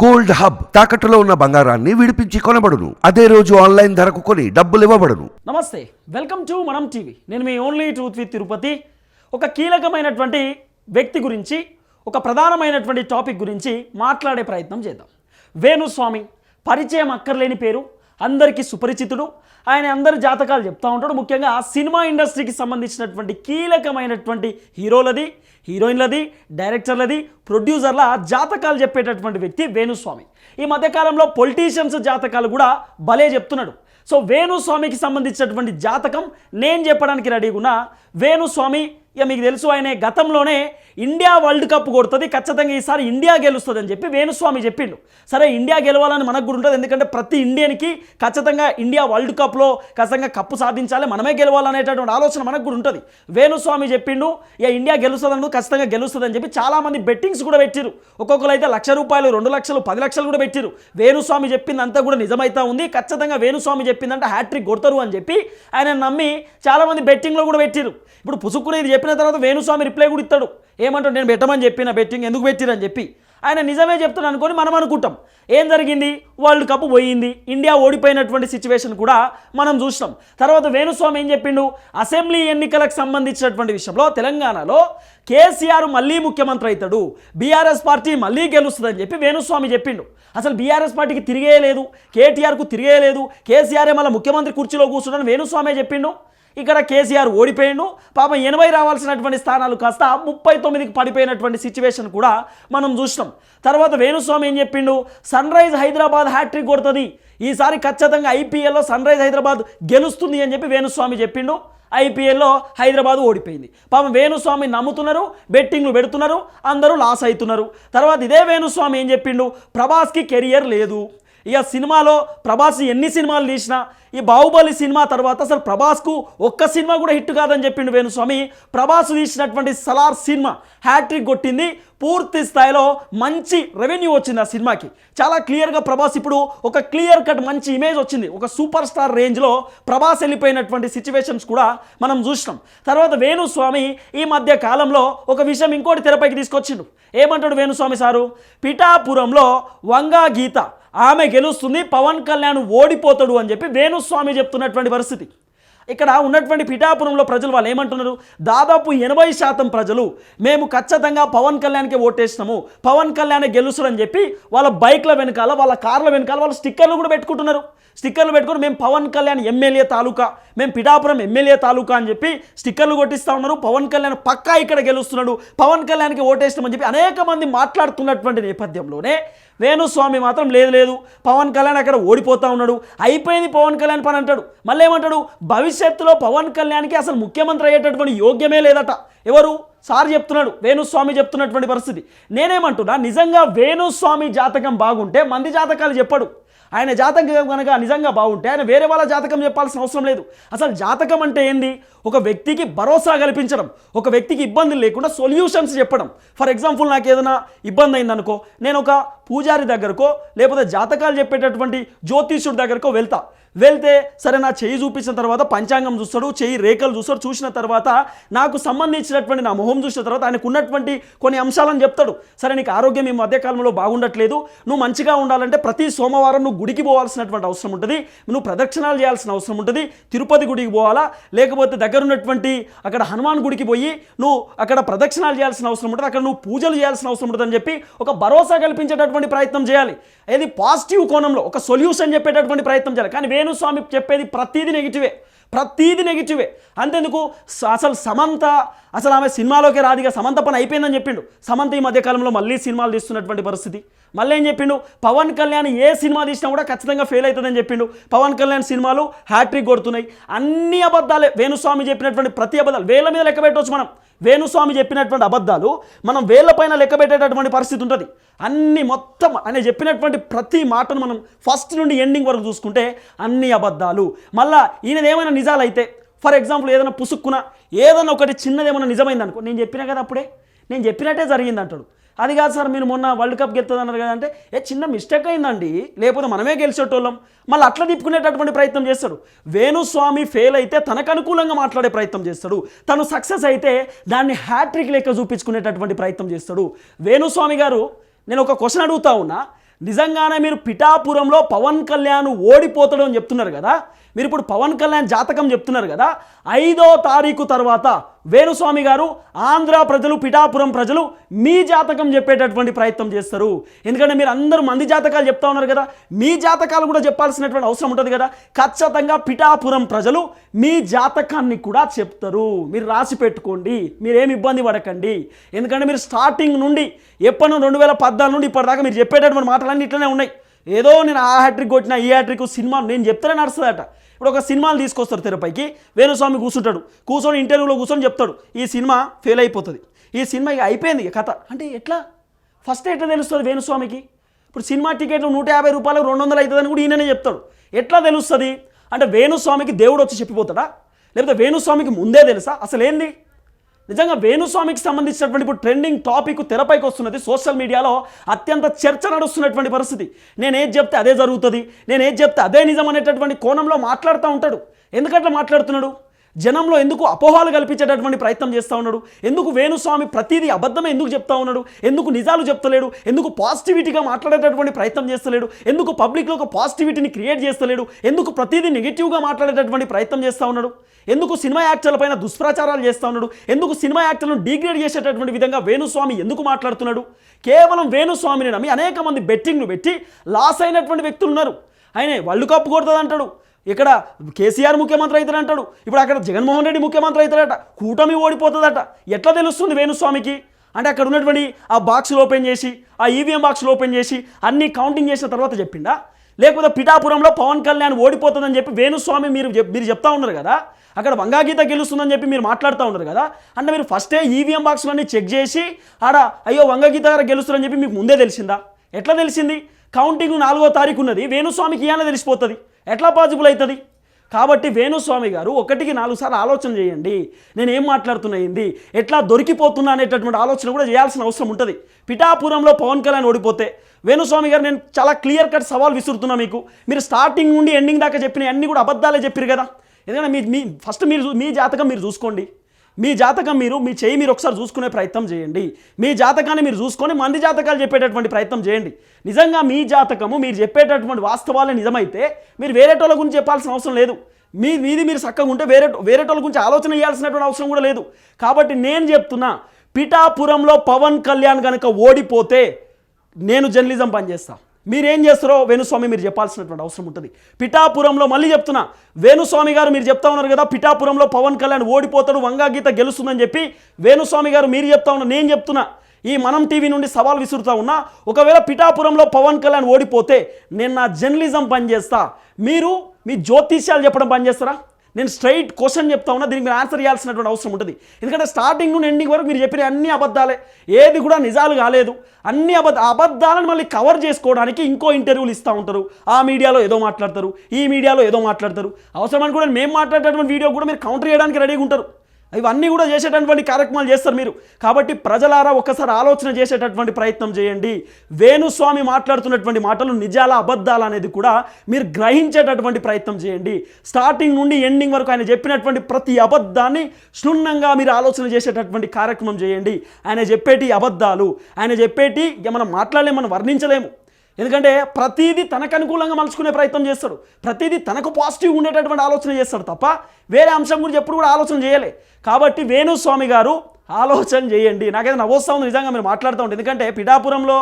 Gold hub తాకట్టులో ఉన్న బంగారాన్ని విడిపించి కొనబడును. అదే రోజు ఆన్లైన్ ధరకు కొని డబ్బులు ఇవ్వబడును. నమస్తే వెల్కమ్ టు మనం టీవీ. నేను మీ ఓన్లీ ట్రూత్ విత్ తిరుపతి. ఒక కీలకమైనటువంటి వ్యక్తి గురించి ఒక ప్రధానమైనటువంటి టాపిక్ గురించి మాట్లాడే ప్రయత్నం చేద్దాం. వేణుస్వామి పరిచయం అక్కర్లేని పేరు అందరికీ సుపరిచితుడు. ఆయన అందరి జాతకాలు చెప్తూ ఉంటాడు. ముఖ్యంగా సినిమా ఇండస్ట్రీకి సంబంధించినటువంటి కీలకమైనటువంటి హీరోలది హీరోయిన్లది డైరెక్టర్లది ప్రొడ్యూసర్ల జాతకాలు చెప్పేటటువంటి వ్యక్తి వేణుస్వామి. ఈ మధ్యకాలంలో పొలిటీషియన్స్ జాతకాలు కూడా భలే చెప్తున్నాడు. సో వేణుస్వామికి సంబంధించినటువంటి జాతకం నేను చెప్పడానికి రెడీగా ఉన్నా. వేణుస్వామి ఇక మీకు తెలుసు ఆయన గతంలోనే ఇండియా వరల్డ్ కప్ కొడుతుంది ఖచ్చితంగా ఈసారి ఇండియా గెలుస్తుంది అని చెప్పి వేణుస్వామి చెప్పిండు. సరే ఇండియా గెలవాలని మనకు కూడా ఉంటుంది ఎందుకంటే ప్రతి ఇండియన్కి ఖచ్చితంగా ఇండియా వరల్డ్ కప్లో ఖచ్చితంగా కప్పు సాధించాలి మనమే గెలవాలనేటటువంటి ఆలోచన మనకు కూడా ఉంటుంది. వేణుస్వామి చెప్పిండు ఇక ఇండియా గెలుస్తుంది ఖచ్చితంగా గెలుస్తుంది అని చెప్పి చాలామంది బెట్టింగ్స్ కూడా పెట్టిరు ఒక్కొక్కరు అయితే లక్ష రూపాయలు రెండు లక్షలు పది లక్షలు కూడా పెట్టిరు వేణుస్వామి చెప్పిందంతా కూడా నిజమైతా ఉంది ఖచ్చితంగా వేణుస్వామి చెప్పిందంటే హ్యాట్రిక్ కొడతారు అని చెప్పి ఆయన నమ్మి చాలామంది బెట్టింగ్లో కూడా పెట్టిరు ఇప్పుడు పుసుకునేది చెప్పిన తర్వాత వేణుస్వామి రిప్లై కూడా ఇస్తాడు. ఏమంటాడు నేను పెట్టమని చెప్పిన బెట్టింగ్ ఎందుకు పెట్టిరని చెప్పి. ఆయన నిజమే చెప్తాను అనుకొని మనం అనుకుంటాం. ఏం జరిగింది? వరల్డ్ కప్ పోయింది. ఇండియా ఓడిపోయినటువంటి సిచ్యువేషన్ కూడా మనం చూసినాం. తర్వాత వేణుస్వామి ఏం చెప్పిండు? అసెంబ్లీ ఎన్నికలకు సంబంధించినటువంటి విషయంలో తెలంగాణలో కేసీఆర్ మళ్ళీ ముఖ్యమంత్రి అవుతాడు. బీఆర్ఎస్ పార్టీ మళ్ళీ గెలుస్తుందని చెప్పి వేణుస్వామి చెప్పిండు. అసలు బీఆర్ఎస్ పార్టీకి తిరిగేయలేదు. కేటీఆర్కు తిరిగేయలేదు. కేసీఆర్ మళ్ళీ ముఖ్యమంత్రి కుర్చీలో కూర్చున్నాను వేణుస్వామి చెప్పిండు. ఇక్కడ కేసీఆర్ ఓడిపోయిండు. పాపం ఎనభై రావాల్సినటువంటి స్థానాలు కాస్త ముప్పై తొమ్మిదికి పడిపోయినటువంటి సిచ్యువేషన్ కూడా మనం చూసినాం. తర్వాత వేణుస్వామి ఏం చెప్పిండు? సన్ రైజ్ హైదరాబాద్ హ్యాట్రిక్ కొడుతుంది. ఈసారి ఖచ్చితంగా ఐపీఎల్లో సన్ రైజ్ హైదరాబాద్ గెలుస్తుంది అని చెప్పి వేణుస్వామి చెప్పిండు. ఐపీఎల్లో హైదరాబాద్ ఓడిపోయింది. పాపం వేణుస్వామి నమ్ముతున్నారు బెట్టింగ్లు పెడుతున్నారు అందరూ లాస్ అవుతున్నారు. తర్వాత ఇదే వేణుస్వామి ఏం చెప్పిండు? ప్రభాస్కి కెరియర్ లేదు. ఇక సినిమాలో ప్రభాస్ ఎన్ని సినిమాలు తీసినా ఈ బాహుబలి సినిమా తర్వాత అసలు ప్రభాస్కు ఒక్క సినిమా కూడా హిట్ కాదని చెప్పిండు వేణుస్వామి. ప్రభాస్ తీసినటువంటి సలార్ సినిమా హ్యాట్రిక్ కొట్టింది. పూర్తి స్థాయిలో మంచి రెవెన్యూ వచ్చింది ఆ సినిమాకి. చాలా క్లియర్గా ప్రభాస్ ఇప్పుడు ఒక క్లియర్ కట్ మంచి ఇమేజ్ వచ్చింది. ఒక సూపర్ స్టార్ రేంజ్లో ప్రభాస్ వెళ్ళిపోయినటువంటి సిచ్యువేషన్స్ కూడా మనం చూసినాం. తర్వాత వేణుస్వామి ఈ మధ్య కాలంలో ఒక విషయం ఇంకోటి తెరపైకి తీసుకొచ్చిండు. ఏమంటాడు వేణుస్వామి సారు? పిఠాపురంలో వంగా గీత. ఆమె గెలుస్తుంది పవన్ కళ్యాణ్ ఓడిపోతాడు అని చెప్పి వేణుస్వామి చెప్తున్నటువంటి పరిస్థితి. ఇక్కడ ఉన్నటువంటి పిఠాపురంలో ప్రజలు వాళ్ళు ఏమంటున్నారు? దాదాపు ఎనభై శాతం ప్రజలు మేము ఖచ్చితంగా పవన్ కళ్యాణ్కి ఓటేసినాము పవన్ కళ్యాణ్ గెలుస్తారని చెప్పి వాళ్ళ బైక్ల వెనకాల వాళ్ళ కార్ల వెనకాల వాళ్ళ స్టిక్కర్లు కూడా పెట్టుకుంటున్నారు. స్టిక్కర్లు పెట్టుకుని మేము పవన్ కళ్యాణ్ ఎమ్మెల్యే తాలూకా మేము పిఠాపురం ఎమ్మెల్యే తాలూకా అని చెప్పి స్టిక్కర్లు కొట్టిస్తూ ఉన్నారు. పవన్ కళ్యాణ్ పక్కా ఇక్కడ గెలుస్తున్నాడు పవన్ కళ్యాణ్కి ఓటేస్తామని చెప్పి అనేక మంది మాట్లాడుతున్నటువంటి నేపథ్యంలోనే వేణుస్వామి మాత్రం లేదు లేదు. పవన్ కళ్యాణ్ అక్కడ ఓడిపోతా ఉన్నాడు. అయిపోయింది పవన్ కళ్యాణ్ పని అంటాడు. మళ్ళీ ఏమంటాడు భవిష్యత్తులో పవన్ కళ్యాణ్కి అసలు ముఖ్యమంత్రి అయ్యేటటువంటి యోగ్యమే లేదట. ఎవరు? సార్ చెప్తున్నాడు. వేణుస్వామి చెప్తున్నటువంటి పరిస్థితి. నేనేమంటున్నా? నిజంగా వేణుస్వామి జాతకం బాగుంటే మంది జాతకాలు చెప్పడు. ఆయన జాతకం కనుక నిజంగా బాగుంటే ఆయన వేరే వాళ్ళ జాతకం చెప్పాల్సిన అవసరం లేదు. అసలు జాతకం అంటే ఏంది? ఒక వ్యక్తికి భరోసా కల్పించడం ఒక వ్యక్తికి ఇబ్బందులు లేకుండా సొల్యూషన్స్ చెప్పడం. ఫర్ ఎగ్జాంపుల్ నాకు ఏదైనా ఇబ్బంది అయిందనుకో నేను ఒక పూజారి దగ్గరకో లేకపోతే జాతకాలు చెప్పేటటువంటి జ్యోతిష్యుడి దగ్గరకో వెళ్తా. వెళ్తే సరే నా చెయ్యి చూపించిన తర్వాత పంచాంగం చూస్తాడు చెయ్యి రేఖలు చూస్తాడు చూసిన తర్వాత నాకు సంబంధించినటువంటి నా మొహం చూసిన తర్వాత ఆయనకు ఉన్నటువంటి కొన్ని అంశాలను చెప్తాడు. సరే నీకు ఆరోగ్యం ఈ మధ్యకాలంలో బాగుండట్లేదు నువ్వు మంచిగా ఉండాలంటే ప్రతి సోమవారం నువ్వు గుడికి పోవాల్సినటువంటి అవసరం ఉంటుంది. నువ్వు ప్రదక్షిణాలు చేయాల్సిన అవసరం ఉంటుంది. తిరుపతి గుడికి పోవాలా? లేకపోతే దగ్గరున్నటువంటి అక్కడ హనుమాన్ గుడికి పోయి నువ్వు అక్కడ ప్రదక్షిణాలు చేయాల్సిన అవసరం ఉంటుంది. అక్కడ నువ్వు పూజలు చేయాల్సిన అవసరం ఉంటుందని చెప్పి ఒక భరోసా కల్పించేటటువంటి ప్రయత్నం చేయాలి. ఏది పాజిటివ్ కోణంలో ఒక సొల్యూషన్ చెప్పేటటువంటి ప్రయత్నం చేయాలి. కానీ వేణుస్వామి చెప్పేది ప్రతీది నెగిటివే. ప్రతీది నెగిటివే. అంతెందుకు? అసలు సమంత అసలు ఆమె సినిమాలోకి రాదిగా సమంత పని అయిపోయిందని చెప్పిండు. సమంత ఈ మధ్యకాలంలో మళ్ళీ సినిమాలు తీస్తున్నటువంటి పరిస్థితి. మళ్ళీ ఏం చెప్పిండు? పవన్ కళ్యాణ్ ఏ సినిమా తీసినా కూడా ఖచ్చితంగా ఫెయిల్ అవుతుందని చెప్పిండు. పవన్ కళ్యాణ్ సినిమాలు హ్యాట్రిక్ కొడుతున్నాయి. అన్ని అబద్ధాలే. వేణుస్వామి చెప్పినటువంటి ప్రతి అబద్ధాలు వేల మీద లెక్క పెట్టవచ్చు మనం. వేణుస్వామి చెప్పినటువంటి అబద్ధాలు మనం వేళ్ళపైన లెక్క పెట్టేటటువంటి పరిస్థితి ఉంటుంది. అన్ని మొత్తం ఆయన చెప్పినటువంటి ప్రతి మాటను మనం ఫస్ట్ నుండి ఎండింగ్ వరకు చూసుకుంటే అన్ని అబద్ధాలు. మళ్ళా ఈయనది ఏమైనా నిజాలు అయితే ఫర్ ఎగ్జాంపుల్ ఏదైనా పుసుక్కున ఏదైనా ఒకటి చిన్నది ఏమైనా నిజమైంది అనుకో నేను చెప్పినా కదా అప్పుడే? నేను చెప్పినట్టే జరిగింది అంటాడు అది కాదు సార్ మీరు మొన్న వరల్డ్ కప్ గెలుతుందన్నారు కదా అంటే ఏ చిన్న మిస్టేక్ అయిందండి. లేకపోతే మనమే గెలిచేటోళ్ళం. మళ్ళీ అట్లా తిప్పుకునేటటువంటి ప్రయత్నం చేస్తాడు. వేణుస్వామి ఫెయిల్ అయితే తనకు అనుకూలంగా మాట్లాడే ప్రయత్నం చేస్తాడు. తను సక్సెస్ అయితే దాన్ని హ్యాట్రిక్ లెక్క చూపించుకునేటటువంటి ప్రయత్నం చేస్తాడు. వేణుస్వామి గారు నేను ఒక క్వశ్చన్ అడుగుతా ఉన్నా. నిజంగానే మీరు పిఠాపురంలో పవన్ కళ్యాణ్ ఓడిపోతాడు అని చెప్తున్నారు కదా. మీరు ఇప్పుడు పవన్ కళ్యాణ్ జాతకం చెప్తున్నారు కదా ఐదో తారీఖు తర్వాత వేణుస్వామి గారు ఆంధ్ర ప్రజలు పిఠాపురం ప్రజలు మీ జాతకం చెప్పేటటువంటి ప్రయత్నం చేస్తారు. ఎందుకంటే మీరు అందరూ మంది జాతకాలు చెప్తా ఉన్నారు కదా మీ జాతకాలు కూడా చెప్పాల్సినటువంటి అవసరం ఉంటుంది కదా. ఖచ్చితంగా పిఠాపురం ప్రజలు మీ జాతకాన్ని కూడా చెప్తారు. మీరు రాసి పెట్టుకోండి మీరేం ఇబ్బంది పడకండి. ఎందుకంటే మీరు స్టార్టింగ్ నుండి ఎప్పటి నుండి రెండు వేల పద్నాలుగు నుండి ఇప్పటిదాకా మీరు చెప్పేటటువంటి మాటలన్నీ ఇట్లనే ఉన్నాయి. ఏదో నేను ఆ హ్యాట్రిక్ కొట్టిన ఈ హ్యాట్రిక్ సినిమా నేను చెప్తేనే నడుస్తుందట. ఇప్పుడు ఒక సినిమాలు తీసుకొస్తారు తెరపైకి వేణుస్వామి కూర్చుంటాడు కూర్చొని ఇంటర్వ్యూలో కూర్చొని చెప్తాడు ఈ సినిమా ఫెయిల్ అయిపోతుంది. ఈ సినిమా ఇక అయిపోయింది కథ. అంటే ఎట్లా? ఫస్ట్ ఎట్లా తెలుస్తుంది వేణుస్వామికి? ఇప్పుడు సినిమా టికెట్లు నూట యాభై రూపాయలకు రెండు వందలు అవుతుందని కూడా ఈయననే చెప్తాడు. ఎట్లా తెలుస్తుంది? అంటే వేణుస్వామికి దేవుడు వచ్చి చెప్పిపోతాడా? లేకపోతే వేణుస్వామికి ముందే తెలుసా? అసలు ఏంది నిజంగా వేణుస్వామికి సంబంధించినటువంటి ఇప్పుడు ట్రెండింగ్ టాపిక్ తెరపైకి వస్తున్నది సోషల్ మీడియాలో అత్యంత చర్చ నడుస్తున్నటువంటి పరిస్థితి. నేను ఏది చెప్తే అదే జరుగుతుంది నేను ఏది చెప్తే అదే నిజం అనేటటువంటి కోణంలో మాట్లాడుతూ ఉంటాడు. ఎందుకట్లా మాట్లాడుతున్నాడు? జనంలో ఎందుకు అపోహాలు కల్పించేటటువంటి ప్రయత్నం చేస్తూ ఉన్నాడు? ఎందుకు వేణుస్వామి ప్రతిదీ అబద్ధమే ఎందుకు చెప్తా ఉన్నాడు? ఎందుకు నిజాలు చెప్తలేడు? ఎందుకు పాజిటివిటీగా మాట్లాడేటటువంటి ప్రయత్నం చేస్తలేడు? ఎందుకు పబ్లిక్లో ఒక పాజిటివిటీని క్రియేట్ చేస్తలేడు? ఎందుకు ప్రతిదీ నెగిటివ్గా మాట్లాడేటటువంటి ప్రయత్నం చేస్తూ ఉన్నాడు? ఎందుకు సినిమా యాక్టర్ల పైన దుష్ప్రచారాలు చేస్తూ ఉన్నాడు? ఎందుకు సినిమా యాక్టర్లను డిగ్రేడ్ చేసేటటువంటి విధంగా వేణుస్వామి ఎందుకు మాట్లాడుతున్నాడు? కేవలం వేణుస్వామిని నమ్మి అనేక మంది బెట్టింగ్ను పెట్టి లాస్ అయినటువంటి వ్యక్తులు ఉన్నారు. ఆయన వరల్డ్ కప్ కొడుతుంది అంటాడు ఇక్కడ కేసీఆర్ ముఖ్యమంత్రి అవుతారంటాడు అంటాడు ఇప్పుడు అక్కడ జగన్మోహన్ రెడ్డి ముఖ్యమంత్రి అవుతారట కూటమి ఓడిపోతుందట. ఎట్లా తెలుస్తుంది వేణుస్వామికి? అంటే అక్కడ ఉన్నటువంటి ఆ బాక్సులు ఓపెన్ చేసి ఆ ఈవీఎం బాక్సులు ఓపెన్ చేసి అన్ని కౌంటింగ్ చేసిన తర్వాత చెప్పిండా? లేకపోతే పిఠాపురంలో పవన్ కళ్యాణ్ ఓడిపోతుందని చెప్పి వేణుస్వామి మీరు చెప్- మీరు చెప్తా ఉన్నారు కదా? అక్కడ వంగాగీత గెలుస్తుందని చెప్పి మీరు మాట్లాడుతూ ఉన్నారు కదా? అంటే మీరు ఫస్టే ఈవీఎం బాక్సులన్నీ చెక్ చేసి ఆడ అయ్యో వంగగీత గారు గెలుస్తారని చెప్పి మీకు ముందే తెలిసిందా? ఎట్లా తెలిసింది? కౌంటింగ్ నాలుగో తారీఖు ఉన్నది. వేణుస్వామికి ఇయానే తెలిసిపోతుంది. ఎట్లా పాజిబుల్ అవుతుంది? కాబట్టి వేణుస్వామి గారు ఒకటికి నాలుగు సార్లు ఆలోచన చేయండి. నేను ఏం మాట్లాడుతున్నా ఏంది? ఎట్లా దొరికిపోతున్నా అనేటటువంటి ఆలోచన కూడా చేయాల్సిన అవసరం ఉంటుంది. పిఠాపురంలో పవన్ కళ్యాణ్ ఓడిపోతే వేణుస్వామి గారు నేను చాలా క్లియర్ కట్ సవాల్ విసురుతున్నా మీకు. మీరు స్టార్టింగ్ నుండి ఎండింగ్ దాకా చెప్పిన అన్ని కూడా అబద్ధాలే చెప్పారు కదా. ఎందుకంటే మీ మీ ఫస్ట్ మీరు మీ జాతకం మీరు చూసుకోండి. మీ జాతకం మీరు మీ చేయి మీరు ఒకసారి చూసుకునే ప్రయత్నం చేయండి. మీ జాతకాన్ని మీరు చూసుకొని మంది జాతకాలు చెప్పేటటువంటి ప్రయత్నం చేయండి. నిజంగా మీ జాతకము మీరు చెప్పేటటువంటి వాస్తవాలే నిజమైతే మీరు వేరేటోళ్ళ గురించి చెప్పాల్సిన అవసరం లేదు. మీ మీది మీరు చక్కగా ఉంటే వేరే వేరేటోళ్ళ గురించి ఆలోచన చేయాల్సినటువంటి అవసరం కూడా లేదు. కాబట్టి నేను చెప్తున్నా పిఠాపురంలో పవన్ కళ్యాణ్ కనుక ఓడిపోతే నేను జర్నలిజం పనిచేస్తాను మీరేం చేస్తారో వేణుస్వామి మీరు చెప్పాల్సినటువంటి అవసరం ఉంటుంది. పిఠాపురంలో మళ్ళీ చెప్తున్నా వేణుస్వామి గారు మీరు చెప్తా ఉన్నారు కదా పిఠాపురంలో పవన్ కళ్యాణ్ ఓడిపోతాడు వంగాగీత గెలుస్తుందని చెప్పి వేణుస్వామి గారు మీరు చెప్తా ఉన్నారు నేను చెప్తున్నా. ఈ మనం టీవీ నుండి సవాల్ విసురుతా ఉన్నా ఒకవేళ పిఠాపురంలో పవన్ కళ్యాణ్ ఓడిపోతే నేను నా జర్నలిజం పనిచేస్తా. మీరు మీ జ్యోతిష్యాలు చెప్పడం పనిచేస్తారా? నేను స్ట్రైట్ క్వశ్చన్ చెప్తా ఉన్నా దీనికి మీరు ఆన్సర్ చేయాల్సినటువంటి అవసరం ఉంటుంది. ఎందుకంటే స్టార్టింగ్ నుండి ఎండింగ్ వరకు మీరు చెప్పిన అన్ని అబద్ధాలే. ఏది కూడా నిజాలు కాలేదు. అన్ని అబద్ధ అబద్ధాలను మళ్ళీ కవర్ చేసుకోవడానికి ఇంకో ఇంటర్వ్యూలు ఇస్తూ ఉంటారు. ఆ మీడియాలో ఏదో మాట్లాడతారు ఈ మీడియాలో ఏదో మాట్లాడతారు. అవసరమని కూడా మేము మాట్లాడేటటువంటి వీడియో కూడా మీరు కౌంటర్ చేయడానికి రెడీగా ఉంటారు. ఇవన్నీ కూడా చేసేటటువంటి కార్యక్రమాలు చేస్తారు మీరు. కాబట్టి ప్రజలారా ఒక్కసారి ఆలోచన చేసేటటువంటి ప్రయత్నం చేయండి. వేణుస్వామి మాట్లాడుతున్నటువంటి మాటలు నిజాల అబద్ధాలు అనేది కూడా మీరు గ్రహించేటటువంటి ప్రయత్నం చేయండి. స్టార్టింగ్ నుండి ఎండింగ్ వరకు ఆయన చెప్పినటువంటి ప్రతి అబద్ధాన్ని క్షుణ్ణంగా మీరు ఆలోచన చేసేటటువంటి కార్యక్రమం చేయండి. ఆయన చెప్పేటి అబద్ధాలు ఆయన చెప్పేటి మనం మాట్లాడలేము మనం వర్ణించలేము. ఎందుకంటే ప్రతిదీ తనకు అనుకూలంగా మలుచుకునే ప్రయత్నం చేస్తాడు. ప్రతిదీ తనకు పాజిటివ్ ఉండేటటువంటి ఆలోచన చేస్తాడు తప్ప వేరే అంశం గురించి ఎప్పుడు కూడా ఆలోచన చేయలే. కాబట్టి వేణుస్వామి గారు ఆలోచన చేయండి. నాకైతే నవ్వొస్తా ఉంది నిజంగా మీరు మాట్లాడుతూ ఉంటుంది ఎందుకంటే పిఠాపురంలో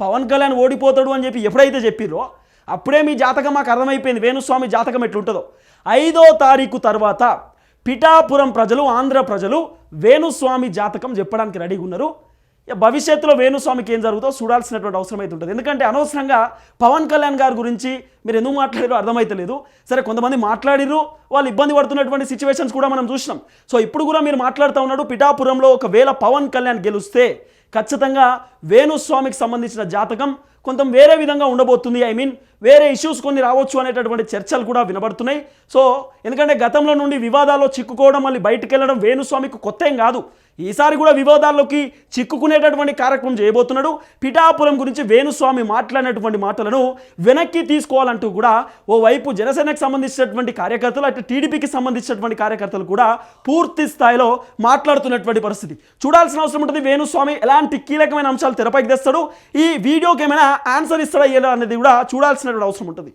పవన్ కళ్యాణ్ ఓడిపోతాడు అని చెప్పి ఎప్పుడైతే చెప్పిరో అప్పుడే మీ జాతకం మాకు అర్థమైపోయింది. వేణుస్వామి జాతకం ఎట్లుంటుందో. ఐదో తారీఖు తర్వాత పిఠాపురం ప్రజలు ఆంధ్ర ప్రజలు వేణుస్వామి జాతకం చెప్పడానికి రెడీగా ఉన్నారు. భవిష్యత్తులో వేణుస్వామికి ఏం జరుగుతుందో చూడాల్సినటువంటి అవసరం అయితే ఉంటుంది. ఎందుకంటే అనవసరంగా పవన్ కళ్యాణ్ గారి గురించి మీరు ఎందుకు మాట్లాడారో అర్థమైతలేదు సరే కొంతమంది మాట్లాడిరు వాళ్ళు ఇబ్బంది పడుతున్నటువంటి సిచ్యువేషన్స్ కూడా మనం చూసినాం. సో ఇప్పుడు కూడా మీరు మాట్లాడుతూ ఉన్నాడు పిఠాపురంలో ఒకవేళ పవన్ కళ్యాణ్ గెలుస్తే ఖచ్చితంగా వేణుస్వామికి సంబంధించిన జాతకం కొంత వేరే విధంగా ఉండబోతుంది. ఐ మీన్ వేరే ఇష్యూస్ కొన్ని రావచ్చు అనేటటువంటి చర్చలు కూడా వినబడుతున్నాయి. సో ఎందుకంటే గతంలో నుండి వివాదాల్లో చిక్కుకోవడం మళ్ళీ బయటకు వెళ్ళడం వేణుస్వామికి కొత్త ఏం కాదు. ఈసారి కూడా వివాదాల్లోకి చిక్కుకునేటటువంటి కార్యక్రమం చేయబోతున్నాడు. పిఠాపురం గురించి వేణుస్వామి మాట్లాడినటువంటి మాటలను వెనక్కి తీసుకోవాలంటూ కూడా ఓవైపు జనసేనకు సంబంధించినటువంటి కార్యకర్తలు అటు టీడీపీకి సంబంధించినటువంటి కార్యకర్తలు కూడా పూర్తి స్థాయిలో మాట్లాడుతున్నటువంటి పరిస్థితి. చూడాల్సిన అవసరం ఉంటుంది. వేణుస్వామి ఎలాంటి కీలకమైన అంశాలు తెరపైకి తెస్తాడు. ఈ వీడియోకి ఏమైనా ఆన్సర్ ఇస్తాడా అనేది కూడా చూడాల్సినటువంటి అవసరం ఉంటుంది.